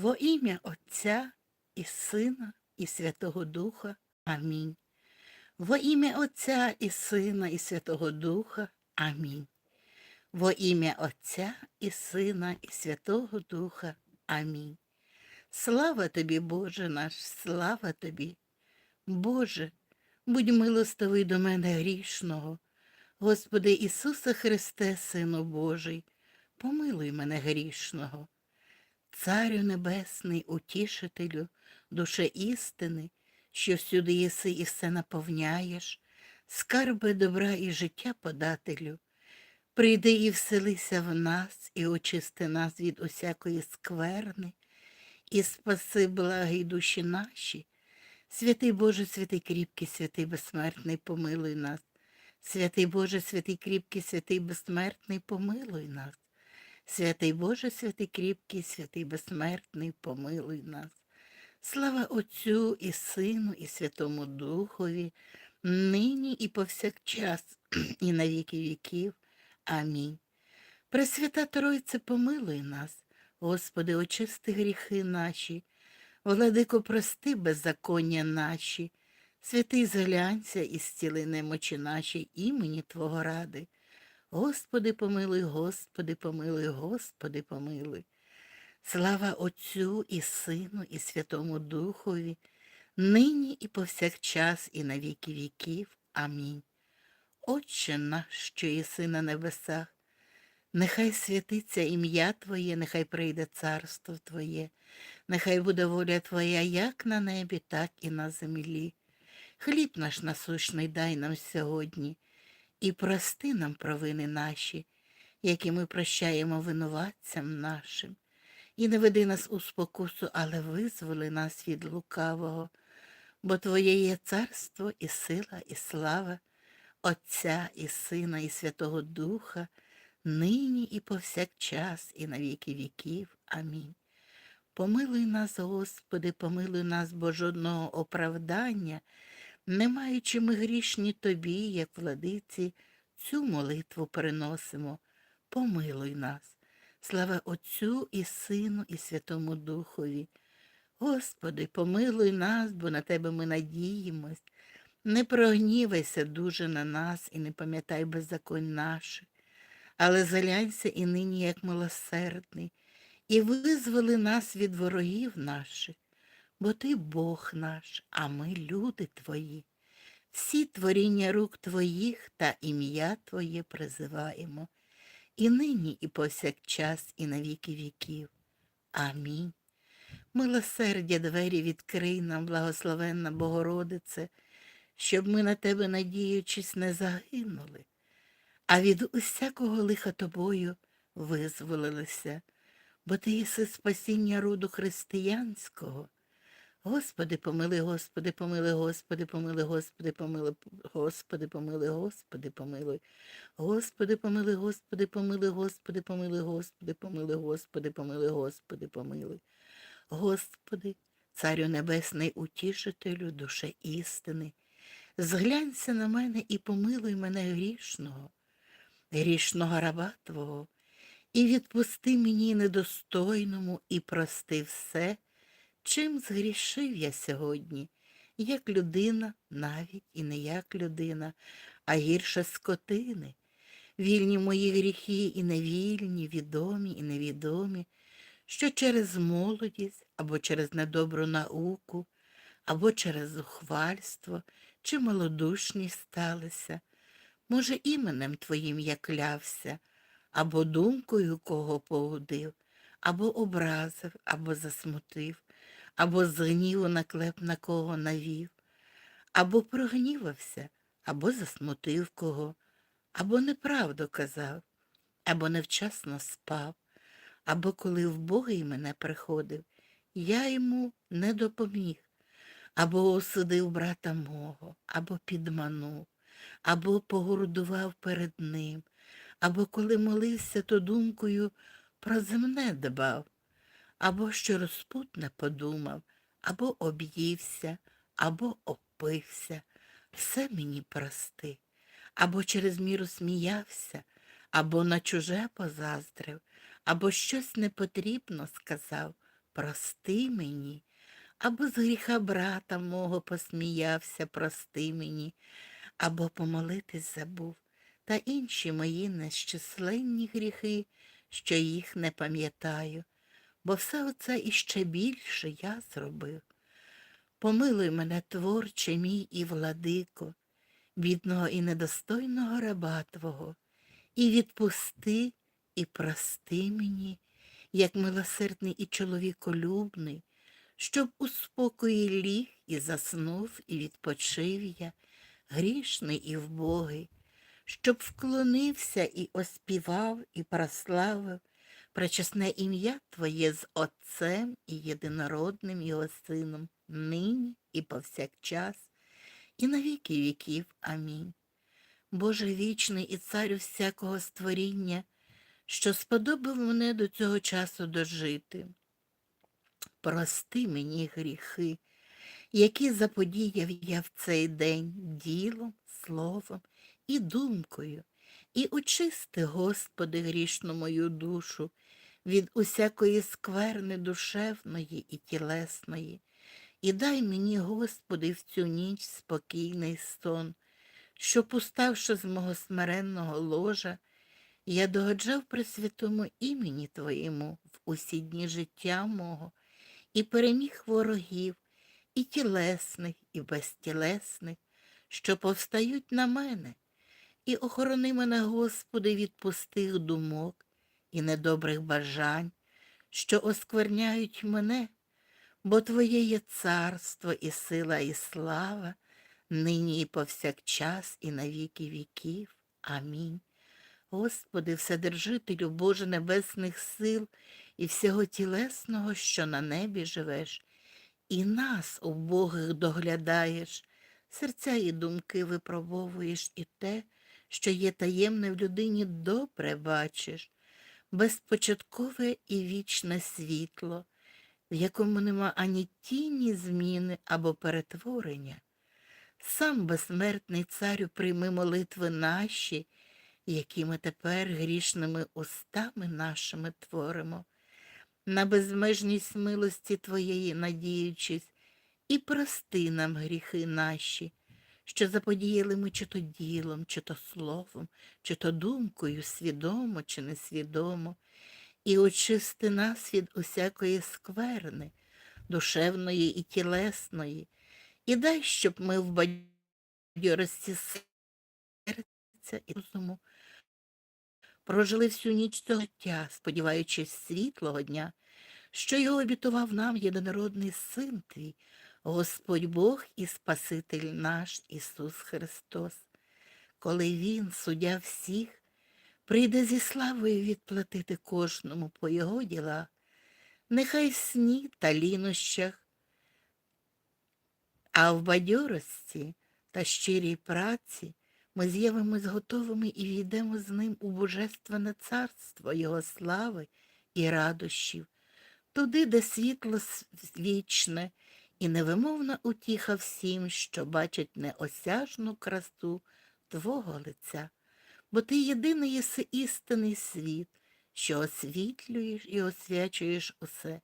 Во ім'я Отця і Сина, і Святого Духа. Амінь. Во ім'я Отця і Сина, і Святого Духа. Амінь. Во ім'я Отця і Сина, і Святого Духа. Амінь. Слава тобі, Боже наш, слава тобі. Боже, будь милостивий до мене грішного. Господи Ісусе Христе, Сину Божий, помилуй мене грішного. Царю Небесний, утішителю, душе істини, що всюди єси і все наповняєш, скарби добра і життя подателю, прийди і вселися в нас, і очисти нас від усякої скверни, і спаси благі душі наші. Святий Боже, святий кріпкий, святий безсмертний, помилуй нас. Святий Боже, святий кріпкий, святий безсмертний, помилуй нас. Святий Боже, святий кріпкий, святий безсмертний, помилуй нас. Слава Отцю і Сину, і Святому Духові, нині і повсякчас, і на віки віків. Амінь. Пресвята Тройце, помилуй нас, Господи, очисти гріхи наші, владико, прости беззаконня наші, святий зглянься і зціли немочі наші імені Твого ради. Господи, помилуй, Господи, помилуй, Господи, помилуй. Слава Отцю і Сину, і Святому Духові, нині і повсякчас, і на віки віків. Амінь. Отче наш, що єси на небесах, нехай святиться ім'я Твоє, нехай прийде царство Твоє, нехай буде воля Твоя як на небі, так і на землі. Хліб наш насущний дай нам сьогодні, і прости нам провини наші, які ми прощаємо винуватцям нашим. І не веди нас у спокусу, але визволи нас від лукавого, бо Твоє є царство і сила, і слава, Отця і Сина, і Святого Духа, нині і повсякчас, і на віки віків. Амінь. Помилуй нас, Господи, помилуй нас, бо жодного оправдання, не маючи ми грішні Тобі, як владиці, цю молитву переносимо. Помилуй нас. Слава Отцю і Сину, і Святому Духові. Господи, помилуй нас, бо на Тебе ми надіємось. Не прогнівайся дуже на нас і не пам'ятай беззаконь наших, але залянься і нині, як милосердний, і визволи нас від ворогів наших, бо Ти Бог наш, а ми люди Твої. Всі творіння рук Твоїх та ім'я Твоє призиваємо і нині, і повсякчас, і на віки віків. Амінь. Милосердя двері відкрий нам, благословенна Богородице, щоб ми на тебе, надіючись, не загинули, а від усякого лиха тобою визволилися, бо ти єси спасіння роду християнського. Господи, помили, Господи, помили, Господи, помили, Господи, помили, Господи, помили, Господи, помилуй. Господи, помили, Господи, помили, Господи, помили, Господи, помили, Господи, помили, Господи, помилуй. Господи, Царю Небесний, утішителю, душе істини, зглянься на мене і помилуй мене грішного, грішного раба Твого, і відпусти мені недостойному і прости все, чим згрішив я сьогодні, як людина, навіть і не як людина, а гірше скотини. Вільні мої гріхи і невільні, відомі і невідомі, що через молодість або через недобру науку, або через зухвальство чи малодушність сталися, може, іменем твоїм я клявся, або думкою кого погодив, або образив, або засмутив, або з гніву наклеп на кого навів, або прогнівався, або засмутив кого, або неправду казав, або невчасно спав, або коли в Бога й мене приходив, я йому не допоміг, або осудив брата мого, або підманув, або погордував перед ним, або коли молився, то думкою про земне дбав, або що розпутне подумав, або об'ївся, або опився, все мені прости, або через міру сміявся, або на чуже позаздрив, або щось непотрібно сказав, прости мені, або з гріха брата мого посміявся, прости мені, або помолитись забув, та інші мої нещисленні гріхи, що їх не пам'ятаю, бо все оце іще більше я зробив. Помилуй мене, творче мій і владико, бідного і недостойного раба Твого, і відпусти, і прости мені, як милосердний і чоловіколюбний, щоб у спокої ліг і заснув, і відпочив я, грішний і вбогий, щоб вклонився і оспівав, і прославив пречесне ім'я Твоє з Отцем і єдинородним Його Сином, нині і повсякчас, і на віки віків. Амінь. Боже вічний і царю всякого створіння, що сподобав мене до цього часу дожити. Прости мені гріхи, які заподіяв я в цей день ділом, словом і думкою, і очисти, Господи, грішну мою душу від усякої скверни душевної і тілесної, і дай мені, Господи, в цю ніч спокійний сон, щоб, уставши з мого смиренного ложа, я догоджав при святому імені Твоєму в усі дні життя мого і переміг ворогів, і тілесних, і безтілесних, що повстають на мене, і охорони мене, Господи, від пустих думок і недобрих бажань, що оскверняють мене, бо Твоє є царство і сила, і слава, нині і повсякчас, і на віки віків. Амінь. Господи, Вседержителю Боже Небесних сил і всього тілесного, що на небі живеш, і нас, убогих, доглядаєш, серця і думки випробовуєш, і те, що є таємне в людині, добре бачиш, безпочаткове і вічне світло, в якому нема ані тіні зміни або перетворення. Сам безсмертний царю прийми молитви наші, які ми тепер грішними устами нашими творимо, на безмежність милості Твоєї надіючись, і прости нам гріхи наші, що заподіяли ми чи то ділом, чи то словом, чи то думкою, свідомо чи несвідомо, і очисти нас від усякої скверни, душевної і тілесної, і дай, щоб ми в бадьорості серця і розуму прожили всю ніч цього життя, сподіваючись світлого дня, що його обітував нам єдинородний син твій, Господь Бог і Спаситель наш Ісус Христос, коли Він, суддя всіх, прийде зі славою відплатити кожному по його ділах, нехай в сні та лінощах, а в бадьорості та щирій праці ми з'явимось готовими і війдемо з ним у Божественне царство Його слави і радощів, туди, де світло вічне і невимовна утіха всім, що бачать неосяжну красу Твого лиця, бо ти єдиний єси істинний світ, що освітлюєш і освячуєш усе,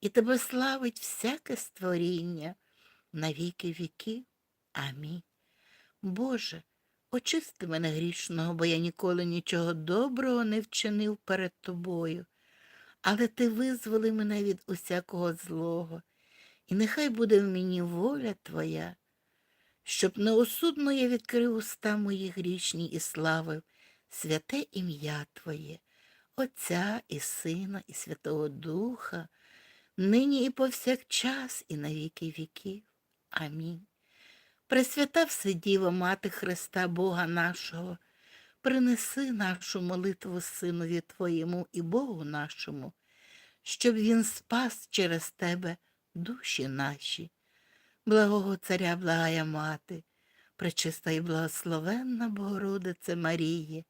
і тебе славить всяке створіння на віки віків. Амінь. Боже, очисти мене грішного, бо я ніколи нічого доброго не вчинив перед тобою, але ти визволи мене від усякого злого, і нехай буде в мені воля Твоя, щоб неосудно я відкрив уста мої грішні і славив святе ім'я Твоє, Отця і Сина, і Святого Духа, нині і повсякчас, і на віки віків. Амінь. Пресвята Вседіва, Мати Христа Бога нашого, принеси нашу молитву Синові Твоєму і Богу нашому, щоб Він спас через Тебе душі наші. Благого Царя, благая Мати, пречиста і благословенна Богородице Маріє,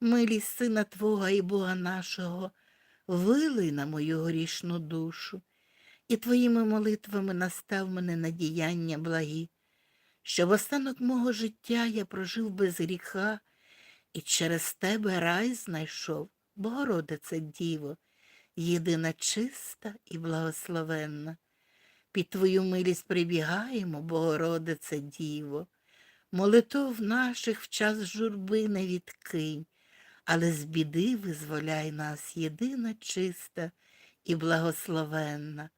милість Сина Твого і Бога нашого, вилий на мою грішну душу, і Твоїми молитвами настав мене на діяння благі, щоб останок мого життя я прожив без гріха, і через Тебе рай знайшов, Богородице Діво, єдина чиста і благословенна. Під Твою милість прибігаємо, Богородице Діво, молитов наших в час журби не відкинь, але з біди визволяй нас, єдина чиста і благословенна.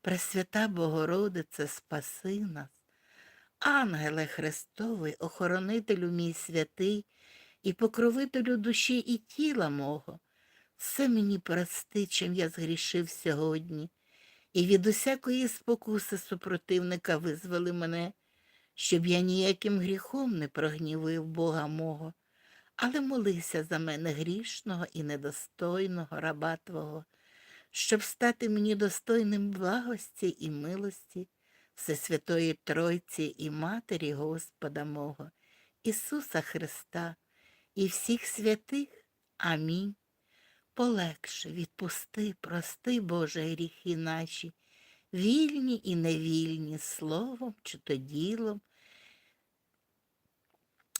Пресвята Богородице, спаси нас. Ангеле Христовий, охоронителю мій святий і покровителю душі і тіла мого, все мені прости, чим я згрішив сьогодні, і від усякої спокуси супротивника визволи мене, щоб я ніяким гріхом не прогнівив Бога мого, але молися за мене грішного і недостойного раба Твого, щоб стати мені достойним благості і милості Всесвятої Тройці і Матері Господа мого, Ісуса Христа і всіх святих. Амінь. Полегше відпусти, прости, Боже, гріхи наші, вільні і невільні, словом чи то ділом,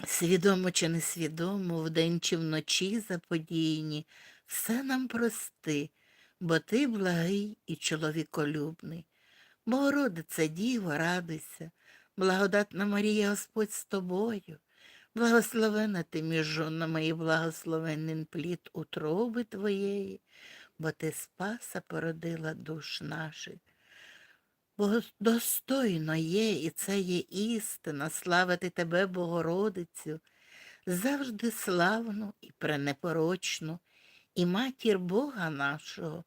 свідомо чи несвідомо, вдень чи вночі заподіяні, все нам прости, бо ти благий і чоловіколюбний. Богородице, Діво, радуйся, благодатна Марія Господь з тобою, благословена ти між жонами і благословенний плід утроби твоєї, бо ти спаса породила душ наших. Бо достойно є, і це є істина, славити тебе, Богородицю, завжди славну і пренепорочну, і матір Бога нашого,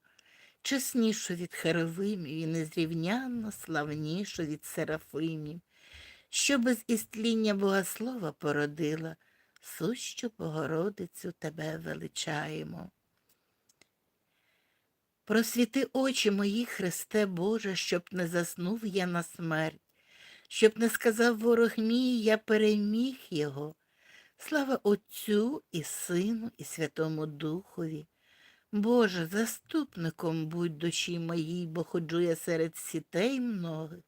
чеснішу від Херовимів і незрівнянно славнішу від Серафимів, що без істління Богослова породила, сущу Богородицю тебе величаємо. Просвіти очі мої, Христе Боже, щоб не заснув я на смерть, щоб не сказав ворог мій, я переміг його. Слава Отцю і Сину, і Святому Духові. Боже, заступником будь душі моїй, бо ходжу я серед сітей многих.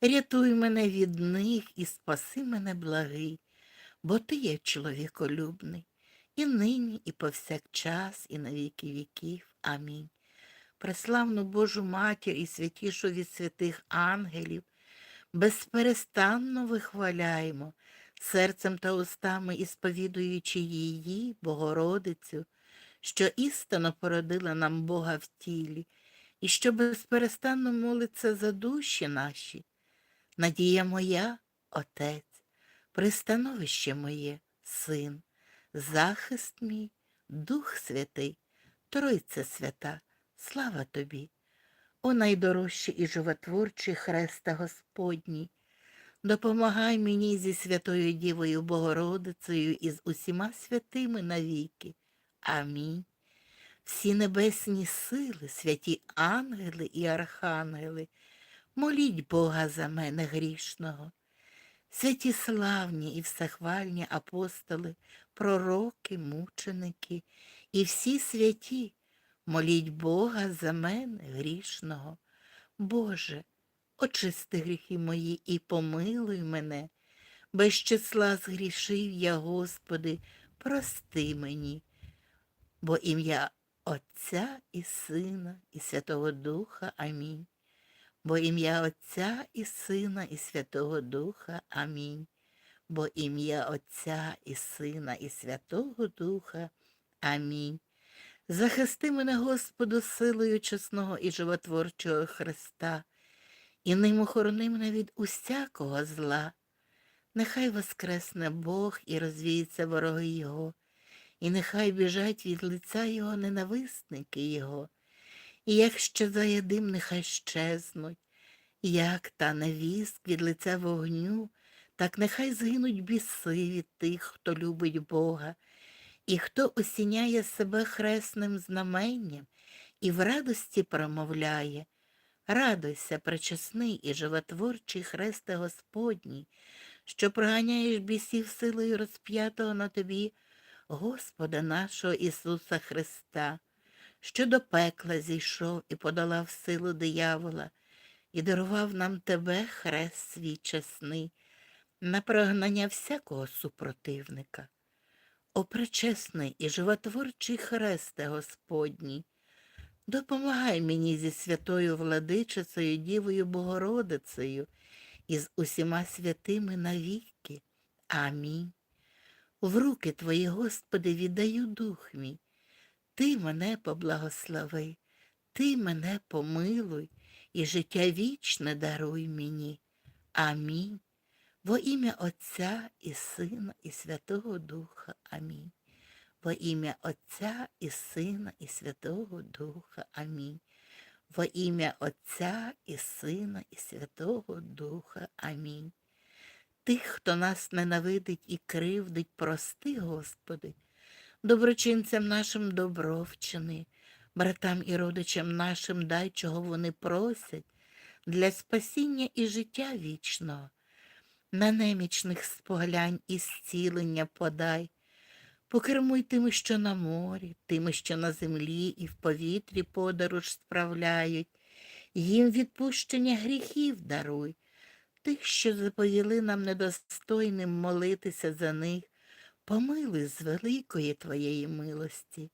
Рятуй мене від них і спаси мене благий, бо ти є чоловіколюбний, і нині, і повсякчас, і на віки віків. Амінь. Преславну Божу матір і святішу від святих ангелів, безперестанно вихваляємо, серцем та устами і сповідуючи її, Богородицю, що істинно породила нам Бога в тілі, і що безперестанно молиться за душі наші. Надія моя, Отець, пристановище моє, Син, захист мій, Дух Святий, Тройце свята, слава тобі, о найдорожчий і животворчий Хреста Господній, допомагай мені зі Святою Дівою Богородицею і з усіма святими навіки. Амінь. Всі небесні сили, святі ангели і архангели, моліть Бога за мене грішного. Святі славні і всехвальні апостоли, пророки, мученики і всі святі, моліть Бога за мене грішного. Боже, очисти гріхи мої і помилуй мене, без числа згрішив я, Господи, прости мені, бо ім'я Отця і Сина, і Святого Духа. Амінь. Бо ім'я Отця і Сина, і Святого Духа. Амінь. Бо ім'я Отця і Сина, і Святого Духа. Амінь. Захисти мене, Господу, силою чесного і животворчого Христа, і ним охорони мене від усякого зла. Нехай воскресне Бог і розвіється вороги Його, і нехай біжать від лиця Його ненависники Його, і якщо заєдим, нехай щезнуть, як та невістк від лиця вогню, так нехай згинуть біси від тих, хто любить Бога, і хто осіняє себе хресним знаменням і в радості промовляє. Радуйся, пречесний і животворчий хресте Господній, що проганяєш бісів силою розп'ятого на тобі Господа нашого Ісуса Христа, що до пекла зійшов і подолав силу диявола, і дарував нам тебе, хрест свій чесний, на прогнання всякого супротивника. О пречесний і животворчий хресте Господній, Допомагай мені зі святою владичицею Дівою Богородицею і з усіма святими навіки. Амінь. В руки Твої, Господи, віддаю дух мій. Ти мене поблагослови, Ти мене помилуй і життя вічне даруй мені. Амінь. Во ім'я Отця і Сина, і Святого Духа. Амінь. Во ім'я Отця і Сина, і Святого Духа. Амінь. Во ім'я Отця і Сина, і Святого Духа. Амінь. Тих, хто нас ненавидить і кривдить, прости, Господи, доброчинцям нашим добро вчини, братам і родичам нашим дай, чого вони просять, для спасіння і життя вічного. На немічних споглянь і зцілення подай, покермуй тими, що на морі, тими, що на землі і в повітрі подорож справляють, їм відпущення гріхів даруй, тих, що заповіли нам недостойним молитися за них, помилуй з великої Твоєї милості.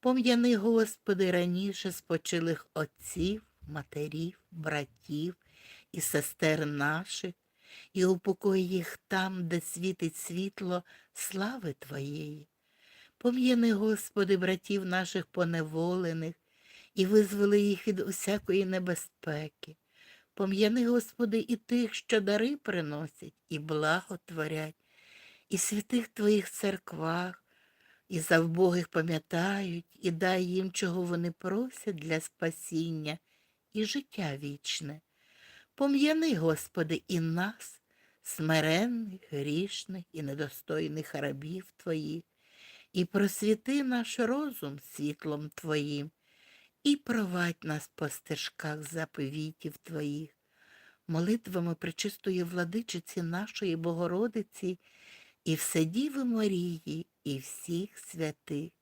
Пом'яни, Господи, раніше спочилих отців, матерів, братів і сестер наших, і упокой їх там, де світить світло слави Твоєї. Пом'яни, Господи, братів наших поневолених і визволи їх від усякої небезпеки. Пом'яни, Господи, і тих, що дари приносять і благо творять, і святих Твоїх церквах, і завбогих пам'ятають, і дай їм, чого вони просять для спасіння і життя вічне. Пом'яни, Господи, і нас, смиренних, грішних і недостойних рабів Твоїх, і просвіти наш розум світлом Твоїм, і провадь нас по стежках заповітів Твоїх, молитвами пречистої владичиці нашої Богородиці і Вседіви Марії, і всіх святих,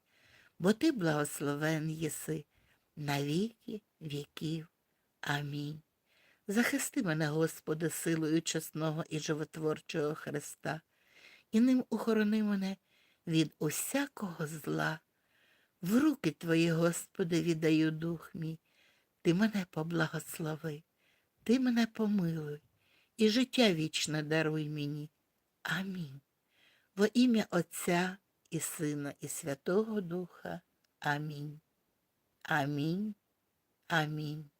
бо Ти благословен єси на віки віків. Амінь. Захисти мене, Господи, силою чесного і животворчого Христа, і ним охорони мене від усякого зла. В руки Твої, Господи, віддаю дух мій, Ти мене поблагослови, Ти мене помилуй, і життя вічне даруй мені. Амінь. Во ім'я Отця і Сина, і Святого Духа. Амінь. Амінь. Амінь.